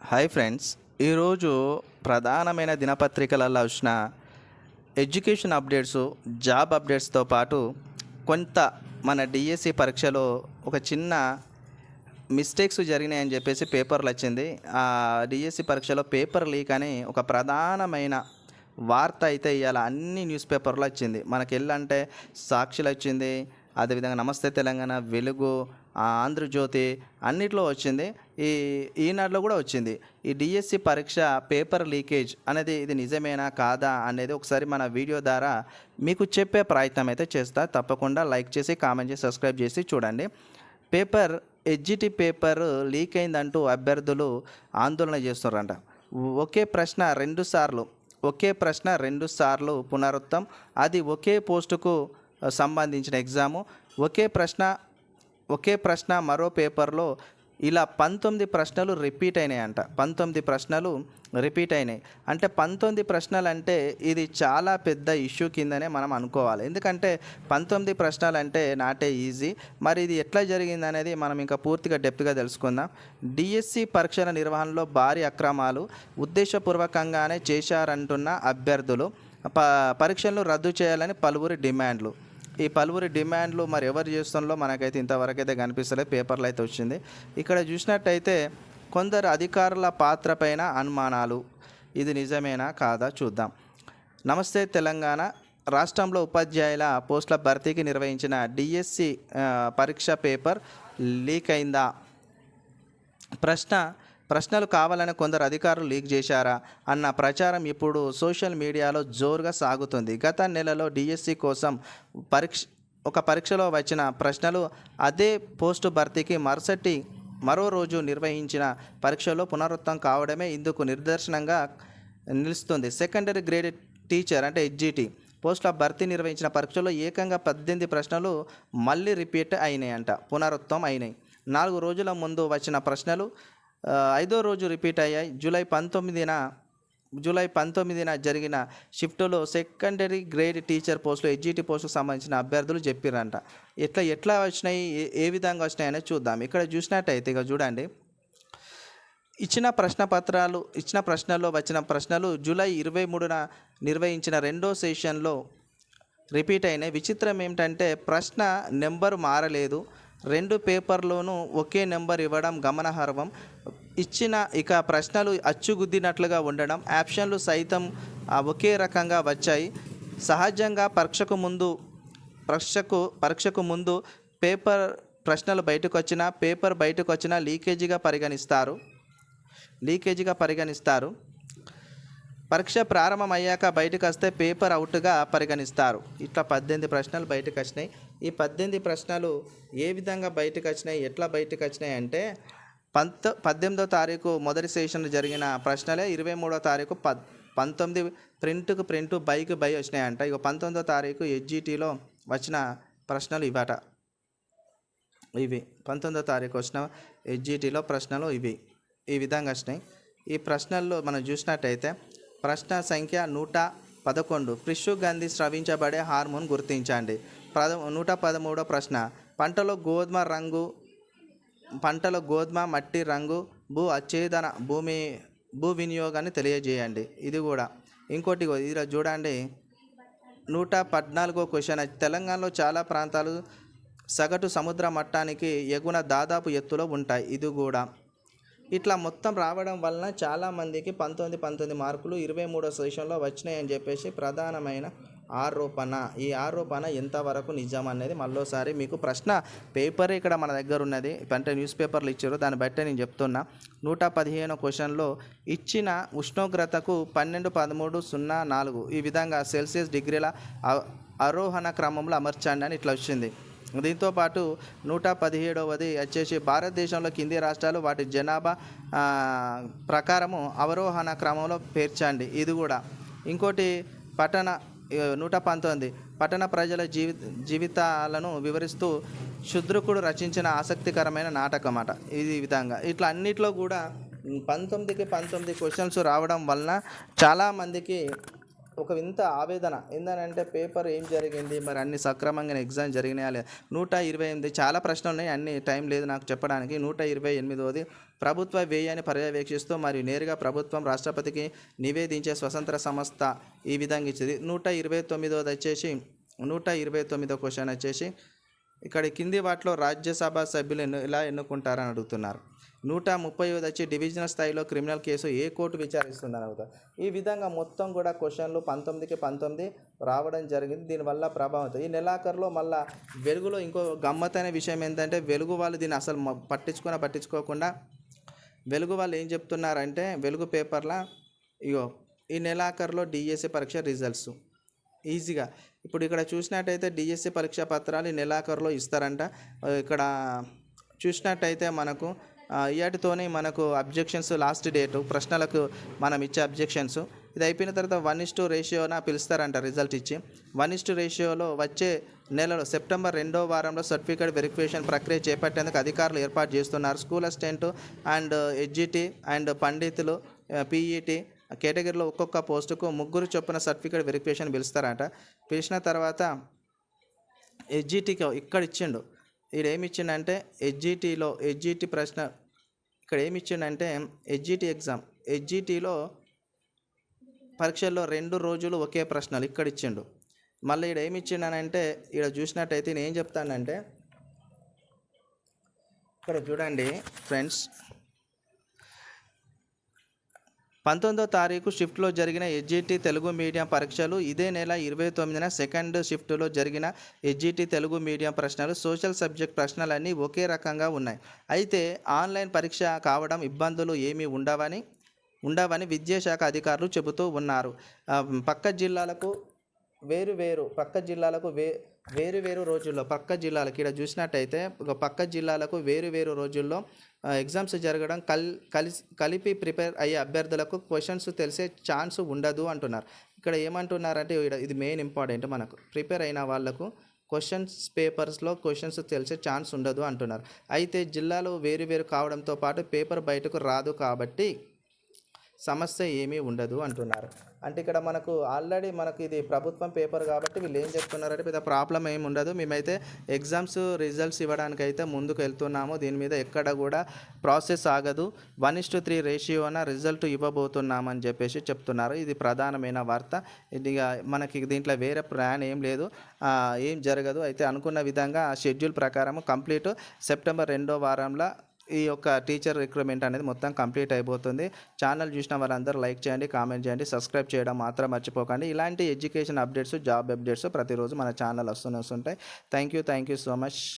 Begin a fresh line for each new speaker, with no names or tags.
Hi friends. ఈరోజు ప్రధానమైన దినపత్రికలలో వచ్చిన ఎడ్యుకేషన్ అప్డేట్స్ జాబ్ అప్డేట్స్తో పాటు కొంత మన డిఎస్సి పరీక్షలో ఒక చిన్న మిస్టేక్స్ జరిగినాయని చెప్పేసి పేపర్లు వచ్చింది. ఆ డిఎస్సి పరీక్షలో పేపర్ లీక్ అని ఒక ప్రధానమైన వార్త అయితే ఇవాళ అన్ని న్యూస్ పేపర్లో వచ్చింది. మనకి వెళ్ళంటే సాక్షులు వచ్చింది. అదేవిధంగా నమస్తే తెలంగాణ వెలుగు ఆంధ్రజ్యోతి అన్నిట్లో వచ్చింది. ఈ ఈనాడులో కూడా వచ్చింది. ఈ డిఎస్సి పరీక్ష పేపర్ లీకేజ్ అనేది ఇది నిజమేనా కాదా అనేది ఒకసారి మన వీడియో ద్వారా మీకు చెప్పే ప్రయత్నం అయితే చేస్తా. తప్పకుండా లైక్ చేసి కామెంట్ చేసి సబ్స్క్రైబ్ చేసి చూడండి. పేపర్ ఎడ్జిటి పేపర్ లీక్ అయిందంటూ అభ్యర్థులు ఆందోళన చేస్తున్నారంట. ఒకే ప్రశ్న రెండు సార్లు ఒకే ప్రశ్న రెండు సార్లు పునరుత్తం. అది ఒకే పోస్టుకు సంబంధించిన ఎగ్జాము ఒకే ప్రశ్న ఒకే ప్రశ్న మరో పేపర్లో ఇలా పంతొమ్మిది ప్రశ్నలు రిపీట్ అయినాయంట. పంతొమ్మిది ప్రశ్నలు రిపీట్ అయినాయి. అంటే పంతొమ్మిది ప్రశ్నలు అంటే ఇది చాలా పెద్ద ఇష్యూ కిందనే మనం అనుకోవాలి. ఎందుకంటే పంతొమ్మిది ప్రశ్నలు అంటే నాటే ఈజీ. మరి ఇది ఎట్లా జరిగింది అనేది మనం ఇంకా పూర్తిగా డెప్త్గా తెలుసుకుందాం. డిఎస్సి పరీక్షల నిర్వహణలో భారీ అక్రమాలు ఉద్దేశపూర్వకంగానే చేశారంటున్న అభ్యర్థులు. ప పరీక్షలను రద్దు చేయాలని పలువురి డిమాండ్లు. ఈ పలువురి డిమాండ్లు మరి ఎవరు చేస్తుందో మనకైతే ఇంతవరకు అయితే కనిపిస్తలేదు పేపర్లు అయితే వచ్చింది. ఇక్కడ చూసినట్టయితే కొందరు అధికారుల పాత్రపైన అనుమానాలు. ఇది నిజమేనా కాదా చూద్దాం. నమస్తే తెలంగాణ. రాష్ట్రంలో ఉపాధ్యాయుల పోస్టుల భర్తీకి నిర్వహించిన డిఎస్సి పరీక్ష పేపర్ లీక్ అయిందా? ప్రశ్న ప్రశ్నలు కావాలని కొందరు అధికారులు లీక్ చేశారా అన్న ప్రచారం ఇప్పుడు సోషల్ మీడియాలో జోరుగా సాగుతుంది. గత నెలలో డిఎస్సి కోసం పరీక్ష ఒక పరీక్షలో వచ్చిన ప్రశ్నలు అదే పోస్టు భర్తీకి మరుసటి మరో రోజు నిర్వహించిన పరీక్షలో పునరుత్తం కావడమే ఇందుకు నిదర్శనంగా నిలుస్తుంది. సెకండరీ గ్రేడ్ టీచర్ అంటే హెచ్జిటి పోస్టుల భర్తీ నిర్వహించిన పరీక్షలో ఏకంగా పద్దెనిమిది ప్రశ్నలు మళ్ళీ రిపీట్ అయినాయంట పునరుత్తం అయినాయి. నాలుగు రోజుల ముందు వచ్చిన ప్రశ్నలు ఐదో రోజు రిపీట్ అయ్యాయి. జూలై పంతొమ్మిదిన జూలై పంతొమ్మిదిన జరిగిన షిఫ్ట్లో సెకండరీ గ్రేడ్ టీచర్ పోస్టులు ఎడ్జిటి పోస్టుకు సంబంధించిన అభ్యర్థులు చెప్పిరంట ఎట్లా ఎట్లా వచ్చినాయి ఏ- ఏ విధంగా వచ్చినాయి అనేది చూద్దాం. ఇక్కడ చూసినట్టయితే ఇక చూడండి. ఇచ్చిన ప్రశ్న పత్రాలు ఇచ్చిన ప్రశ్నల్లో వచ్చిన ప్రశ్నలు జూలై ఇరవై మూడున నిర్వహించిన రెండో సెషన్లో రిపీట్ అయినాయి. విచిత్రం ఏమిటంటే ప్రశ్న నెంబర్ మారలేదు. రెండు పేపర్లోనూ ఒకే నెంబర్ ఇవ్వడం గమనార్హం. ఇచ్చిన ఇక ప్రశ్నలు అచ్చుగుద్దినట్లుగా ఉండడం ఆప్షన్లు సైతం ఒకే రకంగా వచ్చాయి. సహజంగా పరీక్షకు ముందు పరీక్షకు పరీక్షకు ముందు పేపర్ ప్రశ్నలు బయటకు వచ్చినా పేపర్ బయటకు వచ్చినా లీకేజీగా పరిగణిస్తారు. లీకేజీగా పరిగణిస్తారు. పరీక్ష ప్రారంభమయ్యాక బయటకు వస్తే పేపర్ అవుట్గా పరిగణిస్తారు. ఇట్లా పద్దెనిమిది ప్రశ్నలు బయటకు వచ్చినాయి. ఈ పద్దెనిమిది ప్రశ్నలు ఏ విధంగా బయటకు వచ్చినాయి? ఎట్లా బయటకు వచ్చినాయి అంటే పంత పద్దెనిమిదో తారీఖు మొదటి సెషన్లో జరిగిన ప్రశ్నలే ఇరవై మూడో తారీఖు పద్ పంతొమ్మిది ప్రింట్కు ప్రింట్ బైక్ బై వచ్చినాయంట. ఇక పంతొమ్మిదో తారీఖు హెచ్జిటీలో వచ్చిన ప్రశ్నలు ఇవాట. ఇవి. పంతొమ్మిదో తారీఖు వచ్చిన హెచ్జిటీలో ప్రశ్నలు ఇవి. ఈ విధంగా వచ్చినాయి. ఈ ప్రశ్నల్లో మనం చూసినట్టయితే ప్రశ్న సంఖ్య నూట పదకొండు. ఫ్రిష్ గంధి స్రవించబడే హార్మోన్ గుర్తించండి. పద నూట పదమూడో ప్రశ్న. పంటలో గోధుమ రంగు పంటలో గోధుమ మట్టి రంగు భూ అచ్ఛేదన భూమి భూ వినియోగాన్ని తెలియజేయండి. ఇది కూడా. ఇంకోటి ఇది చూడండి. నూట పద్నాలుగో క్వశ్చన్. తెలంగాణలో చాలా ప్రాంతాలు సగటు సముద్ర మట్టానికి ఎగున దాదాపు ఎత్తులో ఉంటాయి. ఇది కూడా. ఇట్లా మొత్తం రావడం వలన చాలామందికి పంతొమ్మిది పంతొమ్మిది మార్కులు ఇరవై మూడో సెషన్లో వచ్చినాయని చెప్పేసి ప్రధానమైన ఆరోపణ. ఈ ఆరోపణ ఎంతవరకు నిజం అనేది మళ్ళోసారి మీకు ప్రశ్న పేపర్ ఇక్కడ మన దగ్గర ఉన్నది. అంటే న్యూస్ పేపర్లు ఇచ్చారు. దాన్ని బట్టి నేను చెప్తున్నా. నూట పదిహేను క్వశ్చన్లో ఇచ్చిన ఉష్ణోగ్రతకు పన్నెండు పదమూడు సున్నా నాలుగు. ఈ విధంగా సెల్సియస్ డిగ్రీల అరోహణ ఆరోహణ క్రమంలో అమర్చండి అని ఇట్లా వచ్చింది. దీంతో పాటు నూట పదిహేడవది వచ్చేసి భారతదేశంలో కింది రాష్ట్రాలు వాటి జనాభా ప్రకారము అవరోహణ క్రమంలో పేర్చండి. ఇది కూడా. ఇంకోటి పట్టణ నూట పంతొమ్మిది. పట్టణ ప్రజల జీవి జీవితాలను వివరిస్తూ శుద్రుకుడు రచించిన ఆసక్తికరమైన నాటకం అట ఇది ఈ విధంగా. ఇట్లా అన్నిట్లో కూడా పంతొమ్మిదికి పంతొమ్మిది క్వశ్చన్స్ రావడం వలన చాలామందికి ఒక వింత ఆవేదన. ఏంటంటే పేపర్ ఏం జరిగింది? మరి అన్ని సక్రమంగా ఎగ్జామ్ జరిగినాయా లేదా? నూట ఇరవై ఎనిమిది చాలా ప్రశ్నలు ఉన్నాయి. అన్ని టైం లేదు నాకు చెప్పడానికి. నూట ఇరవై ఎనిమిదవది ప్రభుత్వ వ్యయాన్ని పర్యవేక్షిస్తూ మరియు నేరుగా ప్రభుత్వం రాష్ట్రపతికి నివేదించే స్వతంత్ర సంస్థ ఈ విధంగా ఇచ్చింది. నూట ఇరవై తొమ్మిదవది వచ్చేసి నూట ఇరవై తొమ్మిదో క్వశ్చన్ వచ్చేసి ఇక్కడ కింది వాటిలో రాజ్యసభ సభ్యులు ఎన్ను ఇలా ఎన్నుకుంటారని అడుగుతున్నారు. నూట ముప్పై వచ్చి డివిజనల్ స్థాయిలో క్రిమినల్ కేసు ఏ కోర్టు విచారిస్తుందని ఈ విధంగా మొత్తం కూడా క్వశ్చన్లు పంతొమ్మిదికి పంతొమ్మిది రావడం జరిగింది. దీనివల్ల ప్రభావం ఈ నెలాఖరులో మళ్ళా వెలుగులో ఇంకో గమ్మత్తైన విషయం ఏంటంటే వెలుగు వాళ్ళు దీన్ని అసలు పట్టించుకున్న పట్టించుకున్నా పట్టించుకోకుండా వెలుగు వాళ్ళు ఏం చెప్తున్నారంటే వెలుగు పేపర్లో ఇగో ఈ నెలాఖరులో డిఎస్సి పరీక్ష రిజల్ట్స్ ఈజీగా. ఇప్పుడు ఇక్కడ చూసినట్టయితే డిఎస్సి పరీక్ష పత్రాలు ఈ నెలాఖరులో ఇస్తారంట. ఇక్కడ చూసినట్టయితే మనకు ఇవాటితోనే మనకు అబ్జెక్షన్స్ లాస్ట్ డేటు ప్రశ్నలకు మనం ఇచ్చే అబ్జెక్షన్స్. ఇది అయిపోయిన తర్వాత వన్ ఇస్ టు రేషియోన పిలుస్తారంట రిజల్ట్ ఇచ్చి. వన్ ఇస్ టు రేషియోలో వచ్చే నెలలో సెప్టెంబర్ రెండో వారంలో సర్టిఫికేట్ వెరిఫికేషన్ ప్రక్రియ చేపట్టేందుకు అధికారులు ఏర్పాటు చేస్తున్నారు. School assistant and SGT and పండితులు పీఈటీ కేటగిరీలో ఒక్కొక్క పోస్టుకు ముగ్గురు చొప్పున సర్టిఫికేట్ వెరిఫికేషన్ పిలుస్తారట. పిలిచిన తర్వాత ఎడ్జిటీకి ఇక్కడ ఇచ్చిండు. ఇక్కడ ఏమి ఇచ్చిండంటే హెచ్జిటీలో హెచ్జిటి ప్రశ్న ఇక్కడ ఏమి ఇచ్చిండంటే హెచ్జిటి ఎగ్జామ్. ఎడ్జిటీలో పరీక్షల్లో రెండు రోజులు ఒకే ప్రశ్నలు ఇక్కడ ఇచ్చిండు మళ్ళీ ఇక్కడ ఏమి ఇచ్చిండనంటే ఇక్కడ చూసినట్టయితే నేను ఏం చెప్తానంటే ఇక్కడ చూడండి ఫ్రెండ్స్ పంతొమ్మిదో తారీఖు షిఫ్ట్లో జరిగిన ఎడ్జిటి తెలుగు మీడియం పరీక్షలు ఇదే నెల ఇరవై తొమ్మిదిన సెకండ్ షిఫ్ట్లో జరిగిన ఎడ్జిటి తెలుగు మీడియం ప్రశ్నలు సోషల్ సబ్జెక్ట్ ప్రశ్నలన్నీ ఒకే రకంగా ఉన్నాయి. అయితే ఆన్లైన్ పరీక్ష కావడం ఇబ్బందులు ఏమీ ఉండవని ఉండవని విద్యాశాఖ అధికారులు చెబుతూ ఉన్నారు. పక్క జిల్లాలకు వేరు వేరు పక్క జిల్లాలకు వే వేరు వేరు రోజుల్లో పక్క జిల్లాలకు ఇక్కడ చూసినట్టయితే ఒక పక్క జిల్లాలకు వేరు వేరు రోజుల్లో ఎగ్జామ్స్ జరగడం కల్ కలిసి కలిపి ప్రిపేర్ అయ్యే అభ్యర్థులకు క్వశ్చన్స్ తెలిసే ఛాన్స్ ఉండదు అంటున్నారు. ఇక్కడ ఏమంటున్నారంటే ఇది మెయిన్ ఇంపార్టెంట్ మనకు. ప్రిపేర్ అయిన వాళ్ళకు క్వశ్చన్స్ పేపర్స్లో క్వశ్చన్స్ తెలిసే ఛాన్స్ ఉండదు అంటున్నారు. అయితే జిల్లాలు వేరు వేరు కావడంతో పాటు పేపర్ బయటకు రాదు కాబట్టి సమస్య ఏమీ ఉండదు అంటున్నారు. అంటే ఇక్కడ మనకు ఆల్రెడీ మనకు ఇది ప్రభుత్వం పేపర్ కాబట్టి వీళ్ళు ఏం చెప్తున్నారంటే పెద్ద ప్రాబ్లం ఏమి ఉండదు. మేమైతే ఎగ్జామ్స్ రిజల్ట్స్ ఇవ్వడానికి అయితే ముందుకు వెళ్తున్నాము దీని మీద ఎక్కడ కూడా ప్రాసెస్ ఆగదు. వన్ ఇస్ టు త్రీ రేషియోన రిజల్ట్ ఇవ్వబోతున్నామని చెప్పేసి చెప్తున్నారు. ఇది ప్రధానమైన వార్త. ఇది మనకి దీంట్లో వేరే ప్లాన్ ఏం లేదు. ఏం జరగదు. అయితే అనుకున్న విధంగా ఆ షెడ్యూల్ ప్రకారం కంప్లీట్ సెప్టెంబర్ రెండో వారంలో ఈ యొక్క టీచర్ రిక్రూట్మెంట్ అనేది మొత్తం కంప్లీట్ అయిపోతుంది. ఛానల్ చూసిన వారందరూ లైక్ చేయండి కామెంట్ చేయండి సబ్స్క్రైబ్ చేయడం మాత్రం మర్చిపోకండి. ఇలాంటి ఎడ్యుకేషన్ అప్డేట్స్ జాబ్ అప్డేట్స్ ప్రతిరోజు మన ఛానల్ వస్తూనే వస్తుంటాయి. Thank you thank you so much